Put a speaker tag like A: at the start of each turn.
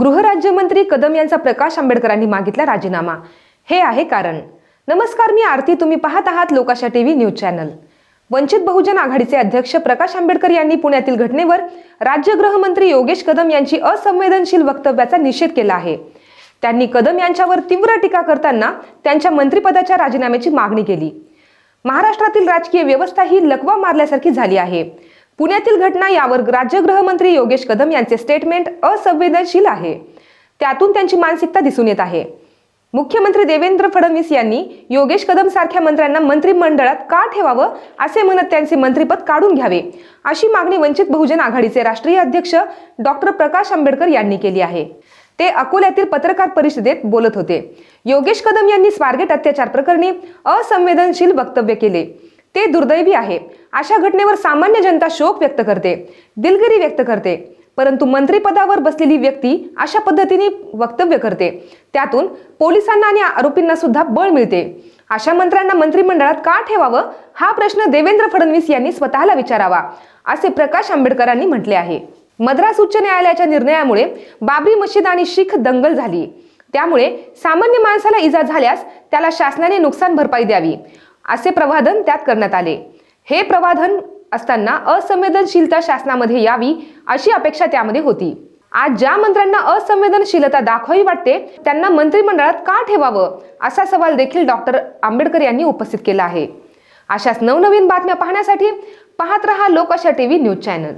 A: गृहराज्यमंत्री कदम यांचा प्रकाश आंबेडकरांनी मागितला राजीनामा. हे आहे कारण. नमस्कार मी आरती. तुम्ही पाहत आहात Lokasha TV news channel. Vanchit Bahujan आघाडीचे अध्यक्ष प्रकाश आंबेडकर यांनी पुण्यातील घटनेवर राज्य गृहमंत्री योगेश कदम यांची असंवेदनशील वक्तव्याचा निषेध केला आहे. त्यांनी कदम यांच्यावर तीव्र टीका करताना त्यांच्या मंत्रिपदाच्या राजीनाम्याची मागणी केली. महाराष्ट्रातील राजकीय व्यवस्था ही लकवा मारल्यासारखी झाली आहे. पुण्यातील घटना यावर राज्य गृहमंत्री योगेश कदम यांचे स्टेटमेंट असंवेदनशील आहे. त्यातून त्यांची मानसिकता दिसून येत आहे. मुख्यमंत्री देवेंद्र फडणवीस यांनी योगेश कदम सारख्या मंत्र्यांना मंत्रिमंडळात का ठेवावं असे म्हणत त्यांचे मंत्रिपद काढून घ्यावे अशी मागणी वंचित बहुजन आघाडीचे राष्ट्रीय अध्यक्ष डॉक्टर प्रकाश आंबेडकर यांनी केली आहे. ते अकोल्यातील पत्रकार परिषदेत बोलत होते. योगेश कदम यांनी स्वारगेट अत्याचार प्रकरणी असंवेदनशील वक्तव्य केले. ते दुर्दैवी आहे. अशा घटनेवर सामान्य जनता शोक व्यक्त करते दिलगिरी व्यक्त करते. परंतु मंत्रिपदावर बसलेली व्यक्ती अशा पद्धतीने वक्तव्य करते. त्यातून पोलिसांना आणि आरोपींना सुद्धा बळ मिळते. अशा मंत्र्यांना मंत्रिमंडळात का ठेवावं? हा प्रश्न देवेंद्र फडणवीस यांनी स्वतःला विचारावा असे प्रकाश आंबेडकरांनी म्हटले आहे. मद्रास उच्च न्यायालयाच्या निर्णयामुळे बाबरी मशीद आणि शीख दंगल झाली. त्यामुळे सामान्य माणसाला इजा झाल्यास त्याला शासनाने नुकसान भरपाई द्यावी असे प्रवादन त्यात करण्यात आले. हे प्रवाधन असताना असंवेदनशीलता शासनामध्ये यावी अशी अपेक्षा त्यामध्ये होती. आज ज्या मंत्र्यांना असंवेदनशीलता दाखवावी वाटते त्यांना मंत्रिमंडळात का ठेवावं असा सवाल देखील डॉक्टर आंबेडकर यांनी उपस्थित केला आहे. अशाच नवनवीन बातम्या पाहण्यासाठी पाहत रहा लोकाशा टीव्ही न्यूज चॅनल.